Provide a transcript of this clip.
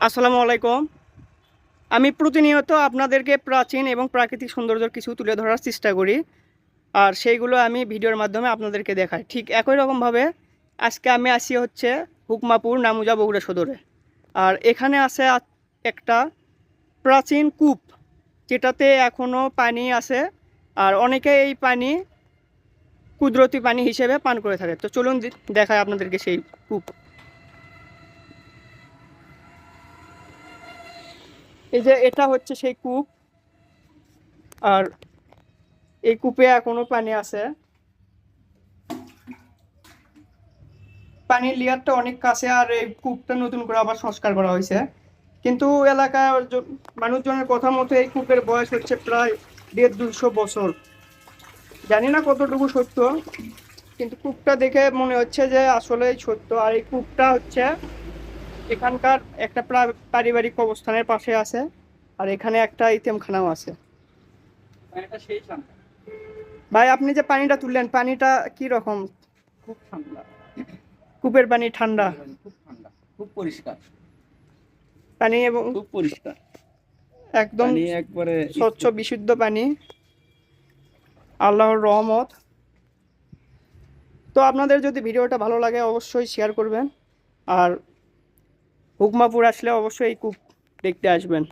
আসসালামু আলাইকুম। আমি প্রতিনিয়ত আপনাদেরকে প্রাচীন এবং প্রাকৃতিক সৌন্দর্যের কিছু তুলে ধরার চেষ্টা করি। আর সেইগুলো আমি ভিডিওর মাধ্যমে আপনাদেরকে দেখাই। ঠিক একই রকমভাবে আজকে আমি আসি হচ্ছে হুকমাপুর নামুজা বগুড়া সদরে। আর এখানে আছে একটা প্রাচীন কূপ, যেটাতে এখনও পানি আছে। আর অনেকে এই পানি কুদরতি পানি হিসেবে পান করে থাকে। তো চলুন দেখায় আপনাদেরকে সেই কূপ। এই যে এটা হচ্ছে সেই কূপ। আর এই কূপে এখনও পানি আছে। পানির লেয়ারটা অনেক কাছে আর এই কূপটা নতুন করে আবার সংস্কার করা হয়েছে। কিন্তু এলাকার মানুষজনের কথা মতো এই কূপের বয়স হচ্ছে প্রায় দেড় দুশো বছর। জানি না কতটুকু সত্য, কিন্তু কূপটা দেখে মনে হচ্ছে যে আসলেই সত্য। আর এই কূপটা হচ্ছে এখানকার একটা পারিবারিক অবস্থানের পাশে আছে আর এখানে একটা ইতিমখানাও আছে। ঠান্ডা ভাই আপনি যে পানিটা তুললেন পানিটা কি রকম? খুব ঠান্ডা। কূপের পানি ঠান্ডা। খুব ঠান্ডা খুব পরিষ্কার। পানি এবং খুব পরিষ্কার। একদম একবারে স্বচ্ছ বিশুদ্ধ পানি। আল্লাহর রহমত। তো আপনাদের যদি ভিডিওটা ভালো লাগে অবশ্যই শেয়ার করবেন। আর হুকমাপুর আসলে অবশ্যই এই কূপ দেখতে আসবেন।